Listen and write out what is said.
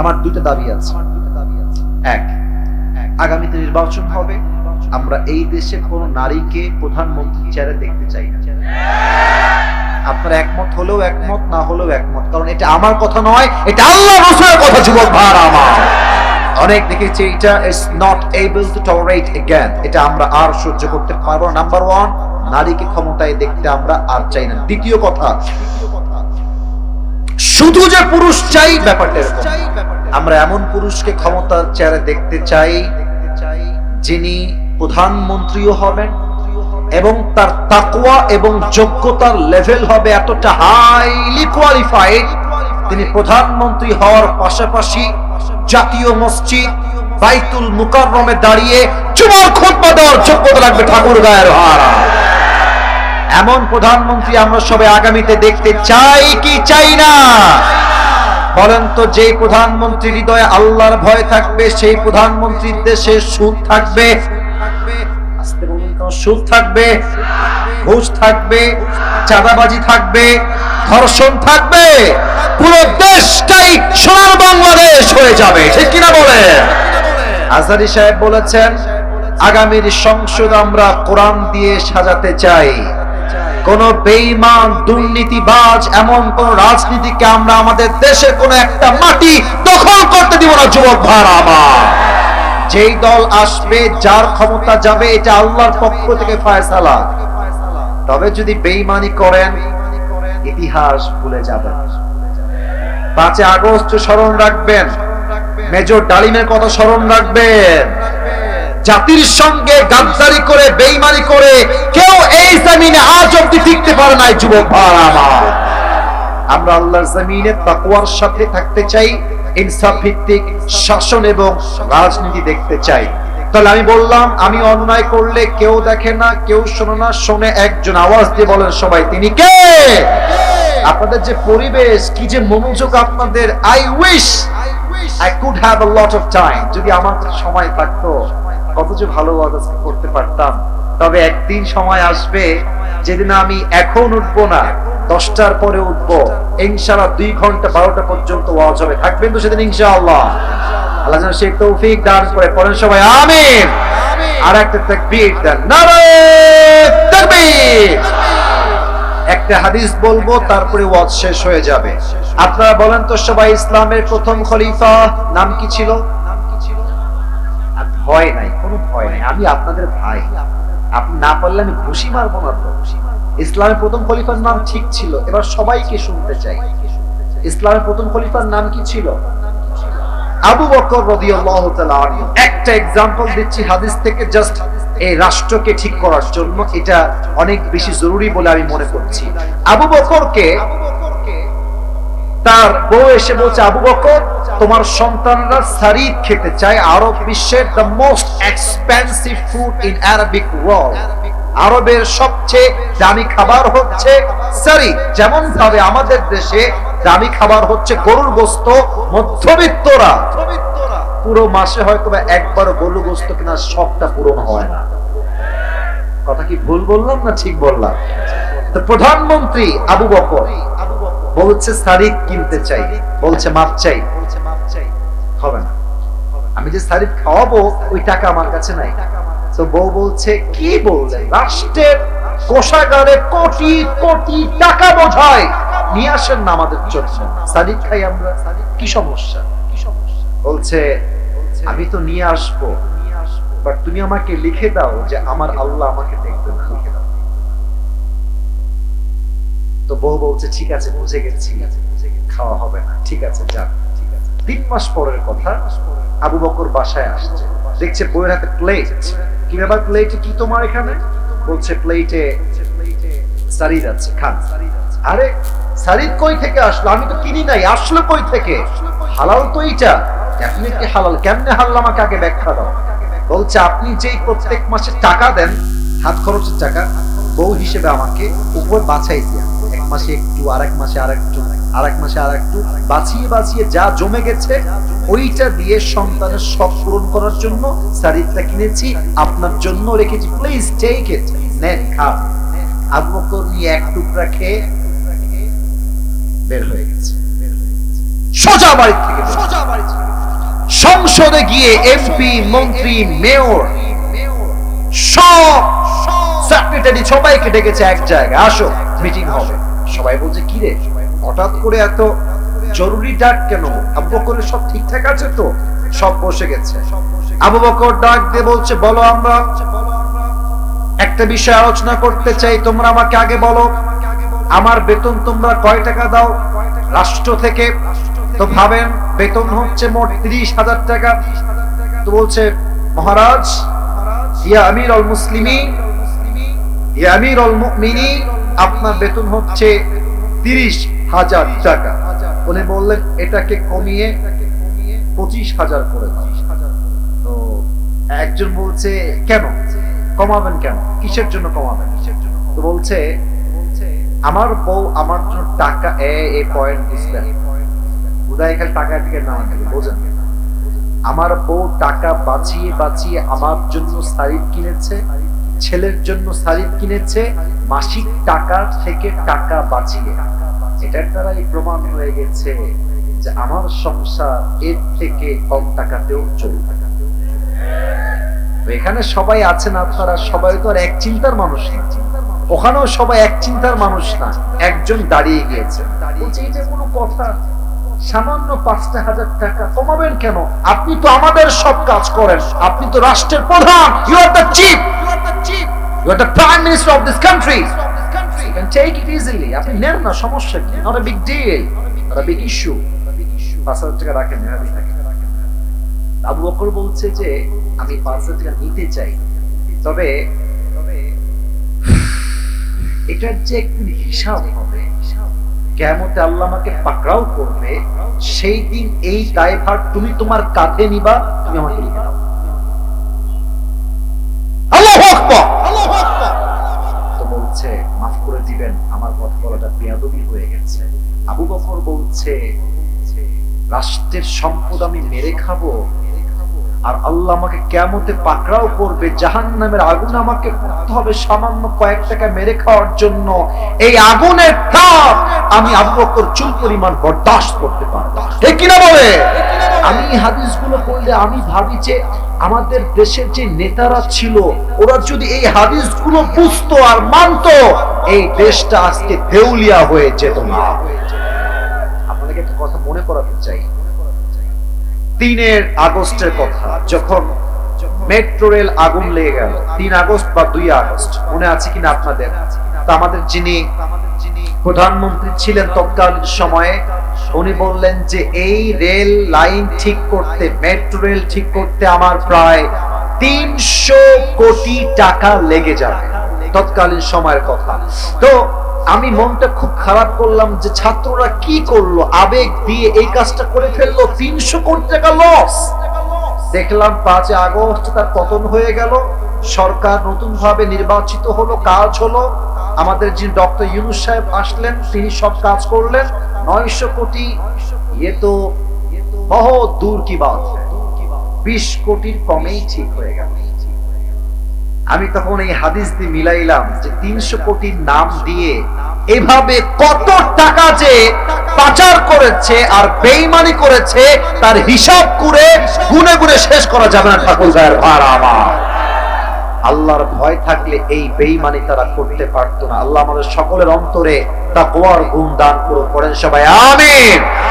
আমার দুটো দাবি আছে। এক, আগামীতে নির্বাচন হবে। আমরা এই দেশে কোন নারীকে প্রধানমন্ত্রী চেয়ারে দেখতে চাই না। আপনার একমত হলেও একমত, না হলেও একমত। কারণ এটা আমার কথা নয়, এটা আল্লাহ রসুলের কথা, যুবক ভার আমার। অনেক দেখেছি, এটা is not able to tolerate again এটা আমরা আর সহ্য করতে পারব নাম্বার ওয়ান নারীকে ক্ষমতায় দেখতে আমরা আর চাই না। দ্বিতীয় কথা শুধু যে পুরুষ চাই ব্যাপারটা আমরা এমন পুরুষকে ক্ষমতার চেয়ারে দেখতে চাই যিনি প্রধানমন্ত্রীও হবেন এবং তার তাকওয়া এবং যোগ্যতার লেভেল হবে এতটা হাইলি কোয়ালিফাইড তিনি প্রধানমন্ত্রী হওয়ার পাশাপাশি জাতীয় মসজিদ বাইতুল মুকাররমে দাঁড়িয়ে চুমার খুতবা দেওয়ার যোগ্যতা লাগবে ঠাকুর গায়ের হারা এমন প্রধানমন্ত্রী আমরা সবাই আগামীতে দেখতে চাই কি চাই না? বলেন তো, যেই প্রধানমন্ত্রী হৃদয়ে আল্লাহর ভয় থাকবে, সেই প্রধানমন্ত্রীর দেশে সুদ থাকবে। সুদ থাকবে, ঘুষ থাকবে, চাঁদাবাজি থাকবে, ধর্ষণ থাকবে, পুরো দেশটাই সোনার বাংলাদেশ হয়ে যাবে, ঠিক কিনা বলে আজারি সাহেব বলেছেন, আগামীর সংসদ আমরা কোরআন দিয়ে সাজাতে চাই। কোন বেঈমান, দুর্নীতিবাজ, এমন কোন রাজনীতিকে আমরা আমাদের দেশের কোন একটা মাটি দখল করতে দিব না, যুবক ভাড়া আমার। যেই দল আসবে, যার ক্ষমতা যাবে, এটা আল্লাহর পক্ষ থেকে ফায়সালা। তবে যদি বেঈমানি করেন, ইতিহাস ভুলে যাবেন। পাঁচে আগস্ট স্মরণ রাখবেন। মেজর ডালিমের কথা স্মরণ রাখবেন। জাতির সঙ্গে গাদ্দারি করে, বেইমানি করে কেউ এই জমিনে আজ অব্দি টিকতে পারে নাই, যুবক আমরা। আল্লাহর জমিনে তাকওয়ার সাথে থাকতে চাই, ইনসাফ ভিত্তিক শাসন এবং রাজনীতি দেখতে চাই। তাহলে আমি বললাম, আমি অন্যায় করলে কেউ দেখে না, কেউ শোনে না, শোনে একজন আওয়াজ দিয়ে বলেন সবাই, তিনি কে? আপনাদের যে পরিবেশ, কি যে মনোযোগ আপনাদের I wish I could have a lot of time যদি আমার সময় থাকতো কত যে ভালো ওয়াজ আজকে করতে পারতাম। তবে একদিন সময় আসবে যেদিন আমি এখন উঠবো না দশটার পরে উঠবো। ইনশাআল্লাহ দুই ঘণ্টা বারোটা পর্যন্ত ওয়াজ হবে। থাকবেন তো সেদিন ইনশাআল্লাহ। আল্লাহ যেন তৌফিক দান করে। সবাই আমিন। আর একটা তাকবীর দেন। তাকবীর। একটা হাদিস বলব তারপরে ওয়াজ শেষ হয়ে যাবে। আপনারা বলেন তো সবাই ইসলামের প্রথম খলিফা নাম কি ছিল? আর ভয় নাই কোনো ভয় নাই আমি আপনাদের ভাই আপনি না পারলে আমি ঘুষি মারবো না তো ইসলামের প্রথম খলিফার নাম ঠিক ছিল এবার সবাইকে শুনতে চাই ইসলামের প্রথম খলিফার নাম কি ছিল আবু বকর রাদিয়াল্লাহু তাআলা আনহু একটা एग्जांपल দিচ্ছি হাদিস থেকে জাস্ট এই রাষ্ট্রকে ঠিক করার জন্য এটা অনেক বেশি জরুরি বলে আমি মনে করছি আবু বকরকে তার বউ এসে বলছে আবু বকর তোমার সন্তানরা সারিদ খেতে চায় আরব বিশ্বের the most expensive food in Arabic world আরবের সবচেয়ে দামি খাবার হচ্ছে সারি যেমন ভাবে আমাদের দেশে দামি খাবার হচ্ছে গরুর গোস্ত, মধ্যবিত্তরা। পুরো মাসে হয়তো একবার গরুর গোস্ত কেনার শখটা পূরণ হয় না। কথা কি ভুল বললাম না ঠিক বললাম? তো প্রধানমন্ত্রী আবু বকর বলছে, সারিদ কিনতে চাই। বলছে, মাপ চাই। হবে না। আমি যে সারিদ খাওয়াবো, ওই টাকা আমার কাছে নাই। তো বউ বলছে, কি বললেন? রাষ্ট্রের কোষাগারে কোটি কোটি টাকা বোঝায় নিয়ে আসেন না আমাদের জন্য। সারিদ খাই আমরা কি সমস্যা? বলছে, আমি তো নিয়ে আসব বাট তুমি আমাকে লিখে দাও যে আমার আল্লাহ আমাকে দেখবে না। লিখে দাও তো বউ বলছে, ঠিক আছে, বুঝে গেছি। খাওয়া হবে না। ঠিক আছে আছে তিন মাস পরের কথা আবু বকর বাসায় আসছে। দেখছে বইয়ের হাতে প্লেট কি ব্যাপার প্লেটে কি তোমার এখানে? বলছে প্লেটে খান। আরে কই থেকে আসলো? আমি তো কিনি নাই, আসলো কই থেকে? হালাল তো এইটা। হালাল। কেমনে হালাল আমাকে আগে ব্যাখ্যা দাও। বলছে, আপনি যেই প্রত্যেক মাসে টাকা দেন, হাত খরচের টাকা, বউ হিসেবে আমাকে উপর বাছাই দিয়া, এক মাসে একটু আর এক মাসে আর একটু আরেক মাসে আর একটু বাঁচিয়ে বাঁচিয়ে যা জমে গেছে, ওইটা দিয়ে সন্তানের শখ পূরণ করার জন্য সারিদটা কিনেছি, আপনার জন্য রেখেছি। প্লিজ টেক ইট নেন খান আবু বকর নিয়ে এক টুকরা খেয়ে বের হয়ে গেছে। সোজা বাড়ি থেকে সোজা বাড়ি সংসদে গিয়ে এমপি মন্ত্রী, মেয়র, সব সেক্রেটারি সবাইকে ডেকেছে এক জায়গায়। আসো মিটিং হবে। সবাই বলছে, কি রে? হঠাৎ করে এত জরুরি ডাক কেন? আবু বকরের সব ঠিকঠাক আছে তো? সব বসে গেছে। আবু বকর ডাক দিয়ে বলছে, বলো আমরা একটা বিষয় আলোচনা করতে চাই। তোমরা আমাকে আগে বলো। আমার বেতন তোমরা কয় টাকা দাও? রাষ্ট্র থেকে তো ভাবেন, বেতন হচ্ছে মোট তিরিশ হাজার টাকা। তো বলছে, মহারাজ, ইয়া আমির অল মুসলিমি, ইয়া আমির অল মুমিনি, আপনার বেতন হচ্ছে তিরিশ হাজার টাকা। উনি বললেন, এটাকে কমিয়ে পঁচিশ হাজার করে তো একজন বলছে, কেন? কমাবেন কেন? কিসের জন্য কমাবেন? তো বলছে, আমার বউ আমার জন্য টাকা এ পয়েন্ট দিছিলেন উদয় খালি টাকা থেকে না বোঝেন। আমার বউ টাকা বাঁচিয়ে বাঁচিয়ে আমার জন্য শাড়ি কিনেছে, ছেলের জন্য শাড়ি কিনেছে, মাসিক টাকা থেকে টাকা বাঁচিয়ে। এটার দ্বারাই প্রমাণ হয়ে গেছে যে আমার সংসার এর থেকে কম টাকাতেও চলবে এখানে সবাই আছেন আপনারা সবাই তো আর এক চিন্তার মানুষ না। ওখানেও সবাই এক চিন্তার মানুষ না, একজন দাঁড়িয়ে গিয়েছে। সামান্য পাঁচটা হাজার টাকা কমাবেন কেন? আপনি তো আমাদের সব কাজ করেন। আপনি তো রাষ্ট্রের প্রধান। You are the chief you are the chief you are the prime minister of this country Take it easily. আপনি নেন না, সমস্যা কি? Not deal. Not a big issue. পাঁচ হাজার টাকা রাখেন আবু বকর বলছে যে, আমি পাঁচ হাজার টাকা নিতে চাই। তবে এটার যে একদিন হিসাব হবে কেমতে আল্লাহ আমাকে পাকড়াও করবে, সেই দিন এই দায়ভার তুমি তোমার কাঁধে নিবা, তুমি আমাকে লিখে দাও। দিবেন। আমার কথা বলাটা বেয়াদবি হয়ে গেছে। আবু বকর বলছে, রাষ্ট্রের সম্পদ আমি মেরে খাব। আর আল্লাহ আমাকে কেমতে পাকড়াও করবে। জাহান নামের আগুন আমাকে পড়তে হবে সামান্য কয়েক টাকা মেরে খাওয়ার জন্য। এই আগুনের তাপ আমি আবু বকর চুল পরিমাণ বরদাস্ত করতে পারব ঠিক কিনা বলে? আমি হাদিসগুলো পড়লে আমি ভাবি যে আমাদের দেশের যে নেতারা ছিল, ওরা যদি এই হাদিসগুলো বুঝতো আর মানতো, এই দেশটা আজকে দেউলিয়া হয়ে যেত না। আপনাকে একটা কথা মনে করাতে চাই। তিনের আগস্টের কথা, যখন মেট্রো রেল আগুন লেগে গেল, তিন আগস্ট বা দুই আগস্ট, মনে আছে কিনা আপনাদের? আমাদের যিনি প্রধানমন্ত্রী ছিলেন তৎকালীন সময়ে উনি বললেন যে এই রেল লাইন ঠিক করতে, মেট্রো রেল ঠিক করতে আমার প্রায় তিনশো কোটি টাকা লেগে যাবে। তৎকালীন সময়ের কথা। তো আমি মনটা খুব খারাপ করলাম যে ছাত্ররা কি করল? আবেগ দিয়ে এই কাজটা করে ফেলল, তিনশো কোটি টাকা লস দেখলাম পাঁচে আগস্ট তার পতন হয়ে গেল, সরকার নতুন ভাবে নির্বাচিত হলো, কাজ হলো। আমাদের যিনি ডক্টর ইউনুস সাহেব আসলেন, তিনি সব কাজ করলেন। নয়শো কোটি ইয়ে তো বহুত দূর কি বাত। বিশ কোটির কমেই ঠিক হয়ে গেল। আমি তখন এই হাদিস দিয়ে মিলাইলাম যে তিনশো কোটির নাম দিয়ে এভাবে কত টাকা যে পাচার করেছে আর বেইমানি করেছে, তার হিসাব করে গুনে গুনে শেষ করা যাবে না, ঠাকুর ভার আমার আল্লাহর ভয় থাকলে এই বেইমানি তারা করতে পারতো না। আল্লাহ আমাদের সকলের অন্তরে তা কোয়ার গুণ দান করুন করেন সবাই, আমিন।